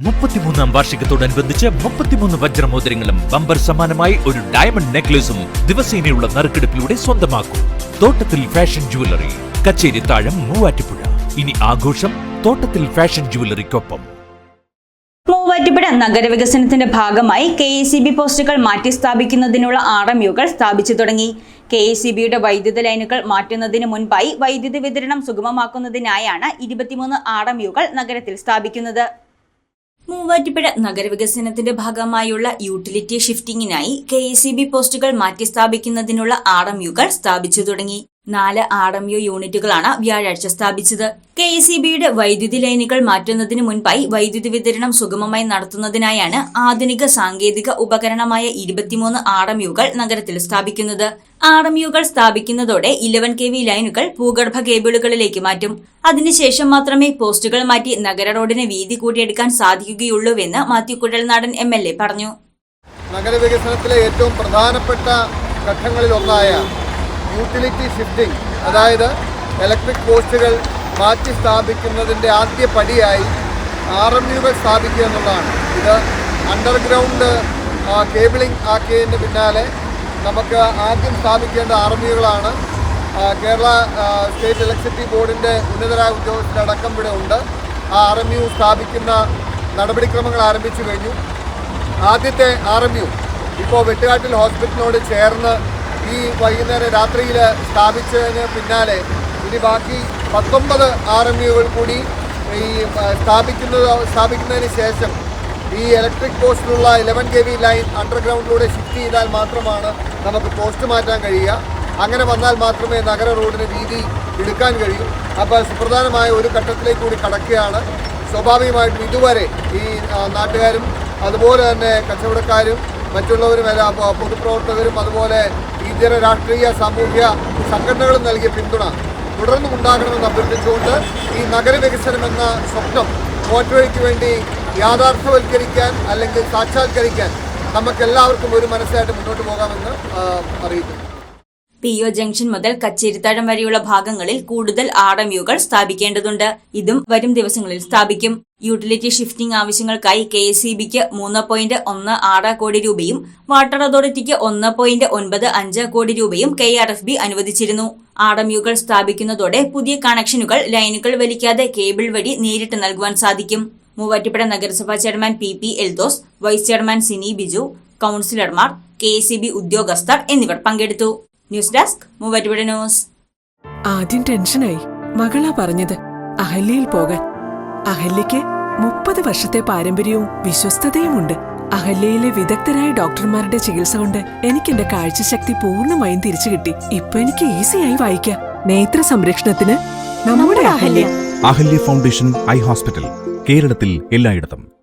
മുപ്പത്തിമൂന്നാം വാർഷികത്തോടനുബന്ധിച്ച് മുപ്പത്തിമൂന്ന് വജ്രമോതിരങ്ങളും ബമ്പർ സമാനമായി ഒരു ഡയമണ്ട് നെക്ലേസും ദിവസേനയുള്ള നറുക്കെടുപ്പിലൂടെ സ്വന്തമാക്കും. തോട്ടത്തിൽ ഫാഷൻ ജുവലറി കച്ചേരി താഴം മൂവാറ്റുപുഴ. ഇനി ആഘോഷം തോട്ടത്തിൽ ഫാഷൻ ജുവലറിക്കൊപ്പം മൂവാറ്റുപുഴ നഗരവികസനത്തിന്റെ ഭാഗമായി കെ എ സി ബി പോസ്റ്റുകൾ മാറ്റി സ്ഥാപിക്കുന്നതിനുള്ള ആർ സ്ഥാപിച്ചു തുടങ്ങി. കെ എ സി ബിയുടെ വൈദ്യുത ലൈനുകൾ മാറ്റുന്നതിന് മുൻപായി വൈദ്യുതി വിതരണം സുഗമമാക്കുന്നതിനായാണ് ഇരുപത്തിമൂന്ന് ആർ നഗരത്തിൽ സ്ഥാപിക്കുന്നത്. മൂവാറ്റുപുഴ നഗരവികസനത്തിന്റെ ഭാഗമായുള്ള യൂട്ടിലിറ്റി ഷിഫ്റ്റിംഗിനായി കെ പോസ്റ്റുകൾ മാറ്റി സ്ഥാപിക്കുന്നതിനുള്ള ആർ സ്ഥാപിച്ചു തുടങ്ങി. നാല് ആർ എം യു യൂണിറ്റുകളാണ് വ്യാഴാഴ്ച സ്ഥാപിച്ചത്. കെ എസ് ബിയുടെ വൈദ്യുതി ലൈനുകൾ മാറ്റുന്നതിന് മുൻപായി വൈദ്യുതി വിതരണം സുഗമമായി നടത്തുന്നതിനായാണ് ആധുനിക സാങ്കേതിക ഉപകരണമായ ഇരുപത്തിമൂന്ന് ആർ എം യുകൾ നഗരത്തിൽ സ്ഥാപിക്കുന്നത്. ആർ എം യുകൾ സ്ഥാപിക്കുന്നതോടെ ഇലവൻ കെ വി ലൈനുകൾ ഭൂഗർഭ കേബിളുകളിലേക്ക് മാറ്റും. അതിനുശേഷം മാത്രമേ പോസ്റ്റുകൾ മാറ്റി നഗര റോഡിന് വീതി കൂട്ടിയെടുക്കാൻ സാധിക്കുകയുള്ളൂവെന്ന് Mathew Kuzhalnadan M L A പറഞ്ഞു. നഗരവികസനത്തിലെ ഏറ്റവും പ്രധാനപ്പെട്ട ഘട്ടങ്ങളിലൊന്നായ യൂട്ടിലിറ്റി ഷിഫ്റ്റിംഗ് അതായത് ഇലക്ട്രിക് പോസ്റ്റുകൾ മാറ്റി സ്ഥാപിക്കുന്നതിന്റെ ആദ്യ പടിയായി ആർ എം യുകൾ സ്ഥാപിക്കുക എന്നുള്ളതാണ്. ഇത് അണ്ടർഗ്രൗണ്ട് കേബിളിംഗ് ആക്കിയതിന് പിന്നാലെ നമുക്ക് ആദ്യം സ്ഥാപിക്കേണ്ട ആർ എം യുകളാണ് കേരള സ്റ്റേറ്റ് ഇലക്ട്രിസിറ്റി ബോർഡിന്റെ ഉന്നതരായ ഉദ്യോഗസ്ഥരടക്കം ഇവിടെ ഉണ്ട്. ആ ആർ എം യു സ്ഥാപിക്കുന്ന നടപടിക്രമങ്ങൾ ആരംഭിച്ചു കഴിഞ്ഞു. ആദ്യത്തെ ആർ എം യു ഇപ്പോൾ വെട്ടുകാട്ടിൽ ഹോസ്പിറ്റലിനോട് ചേർന്ന് ഈ വൈകുന്നേരം രാത്രിയിൽ സ്ഥാപിച്ചതിന് പിന്നാലെ ഇനി ബാക്കി പത്തൊമ്പത് ആർ എം യുകൾ കൂടി ഈ സ്ഥാപിക്കുന്നത് സ്ഥാപിക്കുന്നതിന് ശേഷം ഈ ഇലക്ട്രിക് പോസ്റ്റിലുള്ള ഇലവൻ കെ വി ലൈൻ അണ്ടർഗ്രൗണ്ടിലൂടെ ഷിഫ്റ്റ് ചെയ്താൽ മാത്രമാണ് നമുക്ക് പോസ്റ്റ് മാറ്റാൻ കഴിയുക. അങ്ങനെ വന്നാൽ മാത്രമേ നഗര റോഡിന് വീതി എടുക്കാൻ കഴിയൂ. അപ്പോൾ സുപ്രധാനമായ ഒരു ഘട്ടത്തിലേക്ക് കൂടി കടക്കുകയാണ്. സ്വാഭാവികമായിട്ടും ഇതുവരെ ഈ നാട്ടുകാരും അതുപോലെ തന്നെ കച്ചവടക്കാരും മറ്റുള്ളവരും എല്ലാ പൊതുപ്രവർത്തകരും അതുപോലെ ഇതര രാഷ്ട്രീയ സാമൂഹ്യ സംഘടനകളും നൽകിയ പിന്തുണ തുടർന്നും ഉണ്ടാകണമെന്ന് അഭ്യർത്ഥിച്ചുകൊണ്ട് ഈ നഗരവികസനം എന്ന സ്വപ്നം മോട്ടോയ്ക്ക് വേണ്ടി യാഥാർത്ഥ്യവൽക്കരിക്കാൻ അല്ലെങ്കിൽ സാക്ഷാത്കരിക്കാൻ നമുക്കെല്ലാവർക്കും ഒരു മനസ്സായിട്ട് മുന്നോട്ട് പോകാമെന്ന് അറിയിക്കുന്നു. പി ഒ ജംഗ്ഷൻ മുതൽ കച്ചേരിത്താഴം വരെയുള്ള ഭാഗങ്ങളിൽ കൂടുതൽ ആർ എം യുകൾ സ്ഥാപിക്കേണ്ടതുണ്ട്. ഇതും വരും ദിവസങ്ങളിൽ സ്ഥാപിക്കും. യൂട്ടിലിറ്റി ഷിഫ്റ്റിംഗ് ആവശ്യങ്ങൾക്കായി കെ എസ് സി ബിക്ക് മൂന്ന് പോയിന്റ് ഒന്ന് ആറ് കോടി രൂപയും വാട്ടർ അതോറിറ്റിക്ക് ഒന്ന് പോയിന്റ് ഒൻപത് അഞ്ച് കോടി രൂപയും കെ ആർ എഫ് ബി അനുവദിച്ചിരുന്നു. ആർ എം യുകൾ സ്ഥാപിക്കുന്നതോടെ പുതിയ കണക്ഷനുകൾ ലൈനുകൾ വലിക്കാതെ കേബിൾ വഴി നേരിട്ട് നൽകുവാൻ സാധിക്കും. മൂവാറ്റുപുഴ നഗരസഭാ chairman P P Eldhose vice chairman Sini Biju കൌൺസിലർമാർ K C B ഉദ്യോഗസ്ഥർ എന്നിവർ പങ്കെടുത്തു. News desk Muvattupuzha news. ആദ്യം ടെൻഷനായി. മകളാ പറഞ്ഞത് അഹല്യയിൽ പോകാൻ. അഹല്യയ്ക്ക് മുപ്പത് വർഷത്തെ പാരമ്പര്യവും വിശ്വസ്തതയുമുണ്ട്. അഹല്യയിലെ വിദഗ്ധരായ ഡോക്ടർമാരുടെ ചികിത്സ കൊണ്ട് എനിക്ക് എന്റെ കാഴ്ചശക്തി പൂർണമായും തിരിച്ചു കിട്ടി. ഇപ്പൊ എനിക്ക് ഈസിയായി വായിക്കാം. നേത്ര സംരക്ഷണത്തിന് നമ്മുടെ Ahalya. Ahalya foundation eye hospital കേരളത്തിൽ എല്ലായിടത്തും.